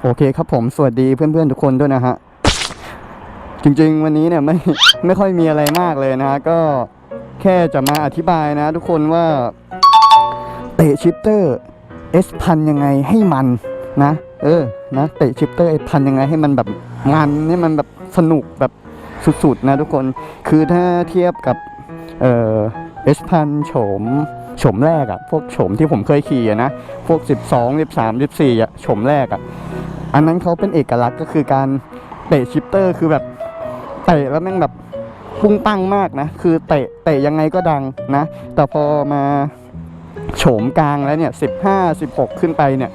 โอเคครับผมสวัสดีเพื่อนๆทุกคนด้วยนะฮะ จริงๆวันนี้เนี่ยไม่ไม่ค่อยมีอะไรมากเลยนะฮะก็แค่จะมาอธิบายนะ ทุกคนว่าเตะชิปเตอร์ S พันยังไงให้มันนะ เออนะเตะชิปเตอร์ S พันยังไงให้มันแบบมันให้มันแบบสนุกแบบสุดๆนะทุกคนคือถ้าเทียบกับเอ่อ S พันโฉมโฉมแรกอะพวกโฉมที่ผมเคยขี่อะนะ พวก 12 13 14อะโฉมแรกอะ อันนั้นเขาเป็นเอกลักษณ์ก็คือการเตะชิปเตอร์คือแบบเตะแล้วแม่งแบบปุ้งปั้งมากนะ คือเตะเตะยังไงก็ดังนะ แต่พอมาโฉมกลางแล้วเนี่ย15 16ขึ้นไปเนี่ย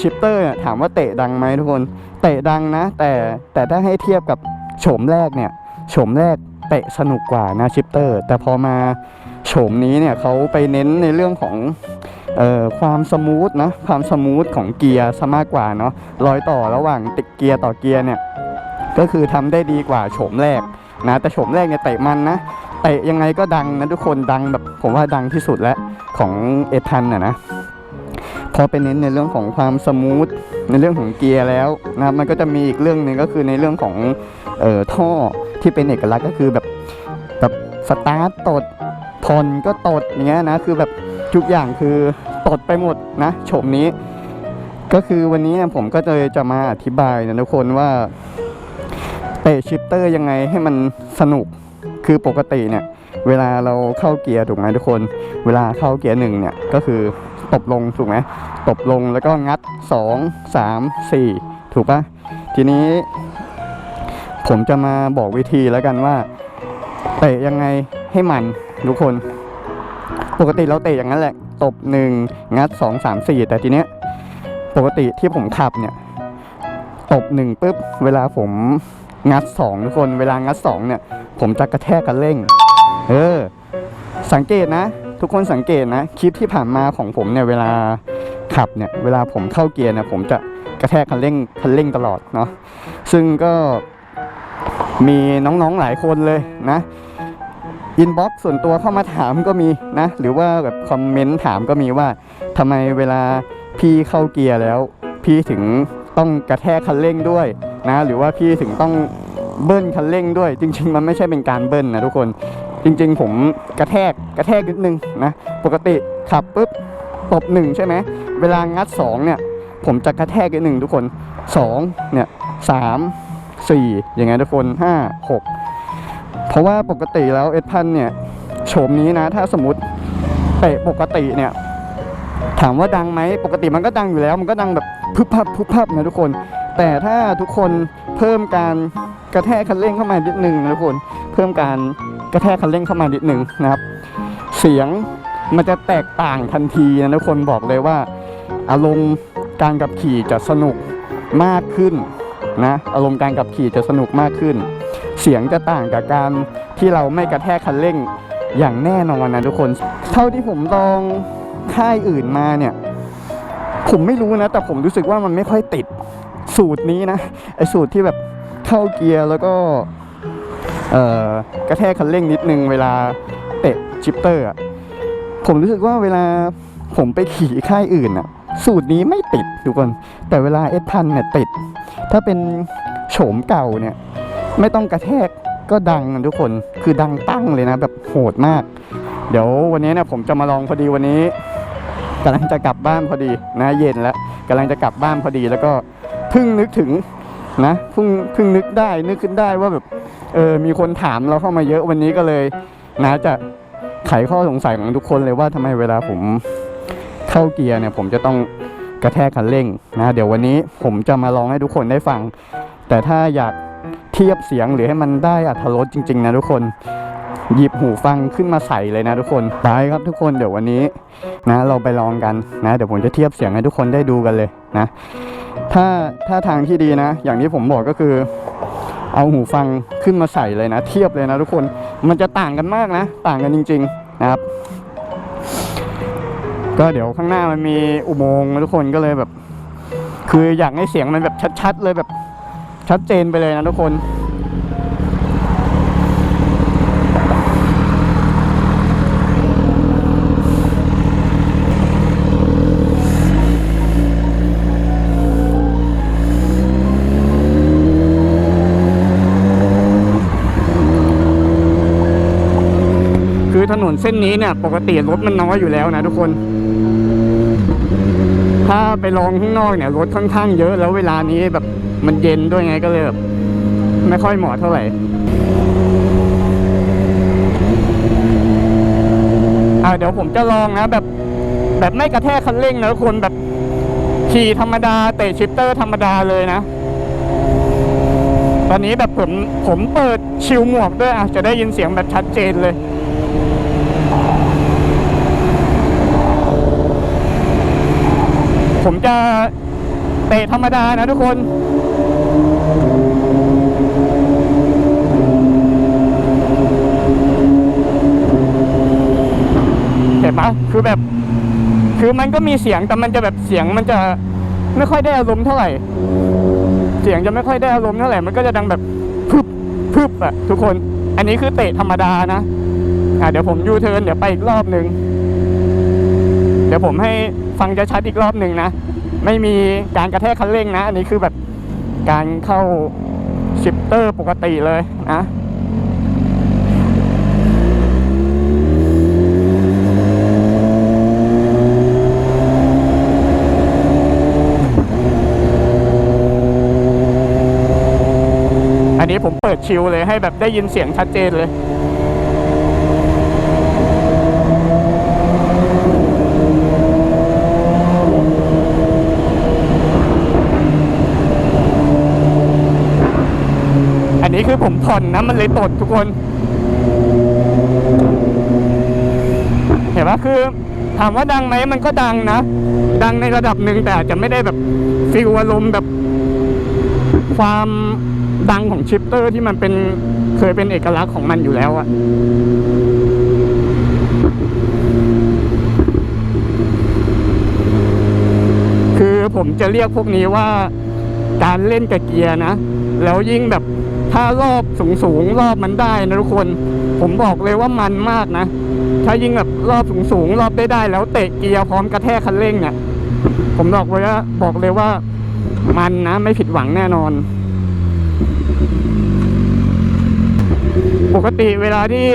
ชิปเตอร์ถามว่าเตะดังไหมทุกคน เตะดังนะ แต่แต่ถ้าให้เทียบกับโฉมแรกเนี่ยโฉมแรกเตะสนุกกว่านะชิปเตอร์ แต่พอมาโฉมนี้เนี่ยเขาไปเน้นในเรื่องของ เอ่อความสมูทนะความสมูทของเกียร์ซะมากกว่าเนาะรอยต่อระหว่างติดเกียร์ต่อเกียร์เนี่ยก็คือทำได้ดีกว่าโฉมแรกนะแต่โฉมแรกเนี่ยเตะมันนะเตะยังไงก็ดังนะทุกคนดังแบบผมว่าดังที่สุดแล้วของเอทันอะนะพอไปเน้นในเรื่องของความสมูทในเรื่องของเกียร์แล้วนะมันก็จะมีอีกเรื่องหนึ่งก็คือในเรื่องของเอ่อท่อที่เป็นเอกลักษณ์ก็คือแบบแบบสตาร์ทตดผ่อนก็ตดอย่างเงี้ยนะคือแบบ ทุกอย่างคือตดไปหมดนะโฉมนี้ ก็คือวันนี้เนี่ยผมก็เลยจะมาอธิบายนะทุกคนว่าเตะชิปเตอร์ยังไงให้มันสนุกคือปกติเนี่ย เวลาเราเข้าเกียร์ถูกไหมทุกคน เวลาเข้าเกียร์หนึ่งเนี่ยก็คือตบลงถูกไหมตบลงแล้วก็งัด 2 3 4 ถูกปะทีนี้ ผมจะมาบอกวิธีแล้วกันว่าเตะยังไงให้มันทุกคน ปกติเราเตะอย่างนั้นแหละ ตบหนึ่งงัด2 3 4แต่ทีเนี้ยปกติที่ผมขับเนี่ย ตบหนึ่งปุ๊บเวลาผมงัดสองทุกคนเวลางัดสองเนี่ย ผมจะกระแทกกันเร่ง เออ สังเกตนะ ทุกคนสังเกตนะ คลิปที่ผ่านมาของผมเนี่ยเวลาขับเนี่ย เวลาผมเข้าเกียร์เนี่ยผมจะกระแทกคันเร่งคันเร่งตลอดเนาะซึ่งก็มีน้องๆหลายคนเลยนะ อินบ็อกซ์ส่วนตัวเข้ามาถามก็มีนะ หรือว่าแบบคอมเมนต์ถามก็มีว่าทำไมเวลาพี่เข้าเกียร์แล้ว พี่ถึงต้องกระแทกคันเร่งด้วยนะ หรือว่าพี่ถึงต้องเบิ้ลคันเร่งด้วย จริง ๆ มันไม่ใช่เป็นการเบิ้ลนะทุกคนจริง ๆ ผมกระแทกกระแทกนิดนึงนะ ปกติขับปุ๊บตบหนึ่งใช่ไหมเวลางัดสองเนี่ยผมจะกระแทกนิดหนึ่งทุกคนสองเนี่ยสามสี่อย่างเงี้ยทุกคนห้าหก ราะว่าปกติแล้วเอสพันเนี่ยโฉมนี้นะ ถ้าสมมติเตะปกติเนี่ย ถามว่าดังไหมปกติมันก็ดังอยู่แล้ว มันก็ดังแบบพึบพับพึบพับนะทุกคน แต่ถ้าทุกคนเพิ่มการกระแทกคันเร่งเข้ามานิดนึงนะทุกคน เพิ่มการกระแทกคันเร่งเข้ามานิดนึงนะครับ เสียงมันจะแตกต่างทันทีนะทุกคนบอกเลยว่า อารมณ์การขับขี่จะสนุกมากขึ้นนะอารมณ์การขับขี่จะสนุกมากขึ้น เสียงจะต่างกับการที่เราไม่กระแทกคันเร่งอย่างแน่นอนนะทุกคน เท่าที่ผมลองค่ายอื่นมาเนี่ย ผมไม่รู้นะ แต่ผมรู้สึกว่ามันไม่ค่อยติดสูตรนี้นะไอสูตรที่แบบเข้าเกียร์แล้วก็กระแทกคันเร่งนิดนึงเวลาเตะชิปเตอร์อะผมรู้สึกว่าเวลาผมไปขี่ค่ายอื่นอะสูตรนี้ไม่ติดทุกคน แต่เวลาเอสพันเนี่ยติด ถ้าเป็นโฉมเก่าเนี่ย ไม่ต้องกระแทกก็ดังนะทุกคนคือดังตั้งเลยนะแบบโหดมาก เดี๋ยววันนี้เนี่ยผมจะมาลองพอดีวันนี้กำลังจะกลับบ้านพอดีนะเย็นแล้วกำลังจะกลับบ้านพอดีแล้วก็เพิ่งนึกถึงนะเพิ่งเพิ่งนึกได้นึกขึ้นได้ว่าแบบเออมีคนถามเราเข้ามาเยอะวันนี้ก็เลยนะจะไขข้อสงสัยของทุกคนเลยว่าทำไมเวลาผมเข้าเกียร์เนี่ย ผมจะต้องกระแทกคันเร่งนะเดี๋ยววันนี้ผมจะมาลองให้ทุกคนได้ฟัง แต่ถ้าอยาก เทียบเสียงหรือให้มันได้อัธรสจริง ๆ นะทุกคน หยิบหูฟังขึ้นมาใส่เลยนะทุกคนไปครับทุกคนเดี๋ยววันนี้นะ เราไปลองกันนะ เดี๋ยวผมจะเทียบเสียงให้ทุกคนได้ดูกันเลยนะ ถ้าถ้าทางที่ดีนะ อย่างที่ผมบอกก็คือ เอาหูฟังขึ้นมาใส่เลยนะ เทียบเลยนะทุกคนมันจะต่างกันมากนะ ต่างกันจริง ๆ นะครับก็เดี๋ยวข้างหน้ามันมีอุโมงค์นะทุกคนก็เลยแบบ คืออยากให้เสียงมันแบบชัด ๆ เลยแบบ ชัดเจนไปเลยนะทุกคนคือถนนเส้นนี้เนี่ยปกติรถมันน้อยอยู่แล้วนะทุกคน ถ้าไปลองข้างนอกเนี่ยรถค่อนข้างเยอะแล้วเวลานี้แบบ มันเย็นด้วยไงก็เลยแบบไม่ค่อยเหมาะเท่าไหร่ อ่าเดี๋ยวผมจะลองนะแบบ แบบไม่กระแทกคันเร่งนะทุกคนแบบขี่ธรรมดาเตะชิปเตอร์ธรรมดาเลยนะ ตอนนี้แบบผมผมเปิดชิวหมวกด้วยอะจะได้ยินเสียงแบบชัดเจนเลยผมจะเตะธรรมดานะทุกคน เห็นไหมคือแบบ คือมันก็มีเสียงแต่มันจะแบบเสียงมันจะไม่ค่อยได้อารมณ์เท่าไหร่ เสียงจะไม่ค่อยได้อารมณ์เท่าไหร่ มันก็จะดังแบบพึบพึบอะทุกคน อันนี้คือเตะธรรมดานะ อะเดี๋ยวผมยูเทิร์นเดี๋ยวไปอีกรอบหนึ่งเดี๋ยวผมให้ฟังจะชัดอีกรอบหนึ่งนะ ไม่มีการกระแทกคันเร่งนะ อันนี้คือแบบ การเข้าชิปเตอร์ปกติเลยนะอันนี้ผมเปิดชิลเลยให้แบบได้ยินเสียงชัดเจนเลย อันนี้คือผมผ่อนนะมันเลยตดทุกคน เห็นปะคือถามว่าดังไหมมันก็ดังนะ ดังในระดับหนึ่งแต่อาจจะไม่ได้แบบฟิลอารมณ์แบบ ความดังของชิปเตอร์ที่มันเป็นเคยเป็นเอกลักษณ์ของมันอยู่แล้วอะคือผมจะเรียกพวกนี้ว่าการเล่นกับเกียร์นะ แล้วยิ่งแบบ ถ้ารอบสูงสูงๆรอบมันได้นะทุกคน ผมบอกเลยว่ามันมากนะ ถ้ายิ่งแบบรอบสูงสูงๆรอบได้ได้ แล้วเตะเกียร์พร้อมกระแทกคันเร่งเนี่ยผมบอกเลยว่าบอกเลยว่ามันนะไม่ผิดหวังแน่นอน ปกติเวลาที่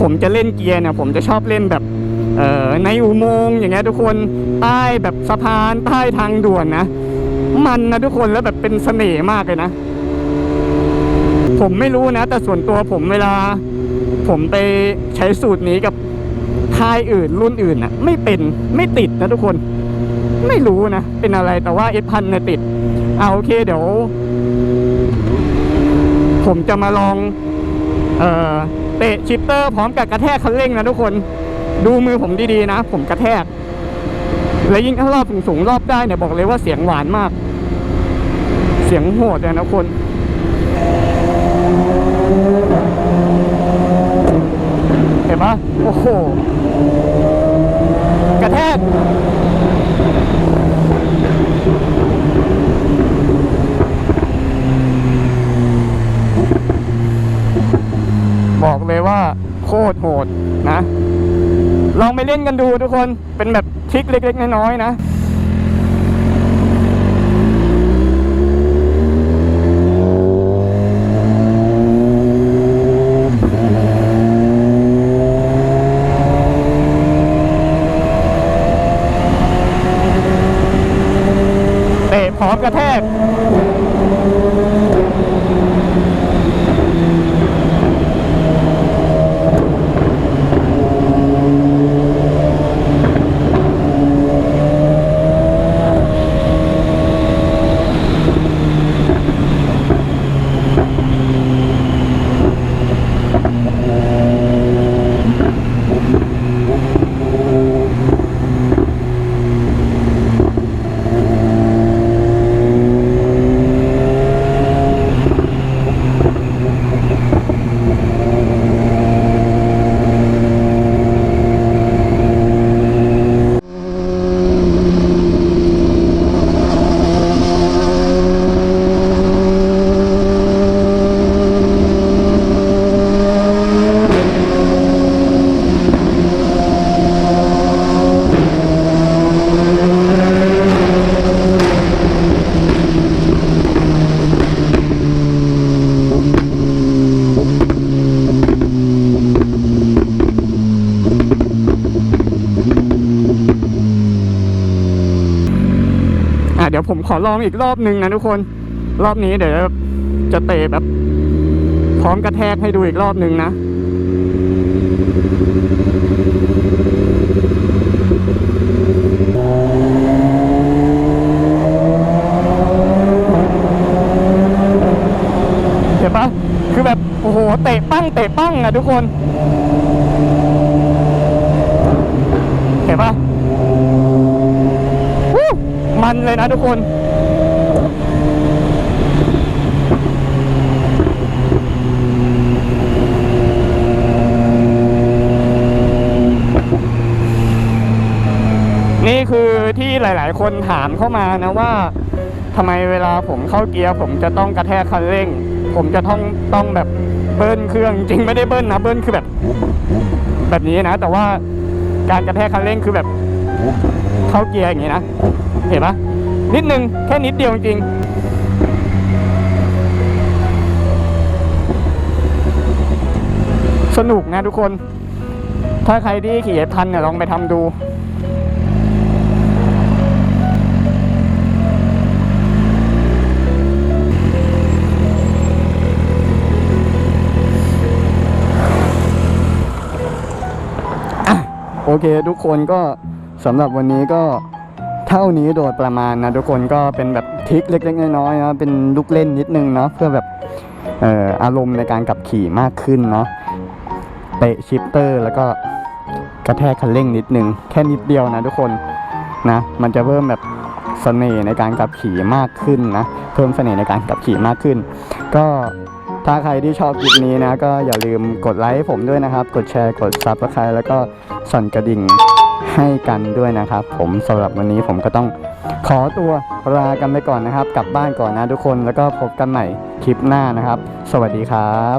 ผมจะเล่นเกียร์เนี่ยผมจะชอบเล่นแบบเออในอุโมงค์อย่างเงี้ยทุกคนใต้แบบสะพานใต้ทางด่วนนะ มันนะทุกคนแล้วแบบเป็นเสน่ห์มากเลยนะ ผมไม่รู้นะ แต่ส่วนตัวผมเวลา ผมไปใช้สูตรนี้กับค่ายอื่นรุ่นอื่นน่ะไม่เป็นไม่ติดนะทุกคน ไม่รู้นะ เป็นอะไรแต่ว่าเอพันเนี่ยติด เอาโอเคเดี๋ยว ผมจะมาลอง เอ่อเตะชิปเตอร์พร้อมกับกระแทกคันเร่งนะทุกคน ดูมือผมดีๆนะ ผมกระแทก และยิ่งถ้ารอบสูงๆรอบได้เนี่ยบอกเลยว่าเสียงหวานมาก เสียงโหดเลยนะทุกคน เห็ นปะโอ้โห กระแทก บอกเลยว่าโคตรโหดนะ ลองไปเล่นกันดูทุกคน เป็นแบบทริคเล็กๆ น้อยๆนะ ขอลองอีกรอบหนึ่งนะทุกคน รอบนี้เดี๋ยวจะเตะแบบ พร้อมกระแทกให้ดูอีกรอบหนึ่งนะเห็นปะคือแบบ โอ้โห เตะปั้ง เตะปั้งอะทุกคน เห็นปะวู้ มันเลยนะทุกคนนี่คือที่หลาย ๆ คนถามเข้ามานะว่าทำไมเวลาผมเข้าเกียร์ผมจะต้องกระแทกคันเร่ง ผมจะต้องต้องแบบเบิ้ลเครื่องจริงไม่ได้เบิ้ลนะเบิ้ลคือแบบ แบบนี้นะ แต่ว่าการกระแทกคันเร่งคือแบบเข้าเกียร์อย่างนี้นะ เห็นปะนิดนึงแค่นิดเดียวจริงสนุกนะทุกคน ถ้าใครที่ขี่ทันเนี่ยลองไปทำดูโอเค ทุกคนก็สำหรับวันนี้ก็ เท่านี้โดยประมาณนะทุกคนก็เป็นแบบทริคเล็กๆน้อยๆนะเป็นลูกเล่นนิดนึงเนาะเพื่อแบบเอ่ออารมณ์ในการขับขี่มากขึ้นเนาะเตะชิปเตอร์แล้วก็กระแทกคันเร่งนิดนึงแค่นิดเดียวนะทุกคนนะมันจะเพิ่มแบบเสน่ห์ในการขับขี่มากขึ้นนะเพิ่มเสน่ห์ในการขับขี่มากขึ้น ก็ถ้าใครที่ชอบคลิปนี้นะก็อย่าลืมกดไลค์ผมด้วยนะครับ กดแชร์กดซับสไครต์แล้วก็สั่นกระดิ่ง ให้กันด้วยนะครับ ผมสำหรับวันนี้ผมก็ต้องขอตัวลากันไปก่อนนะครับ กลับบ้านก่อนนะทุกคนแล้วก็พบกันใหม่คลิปหน้านะครับ สวัสดีครับ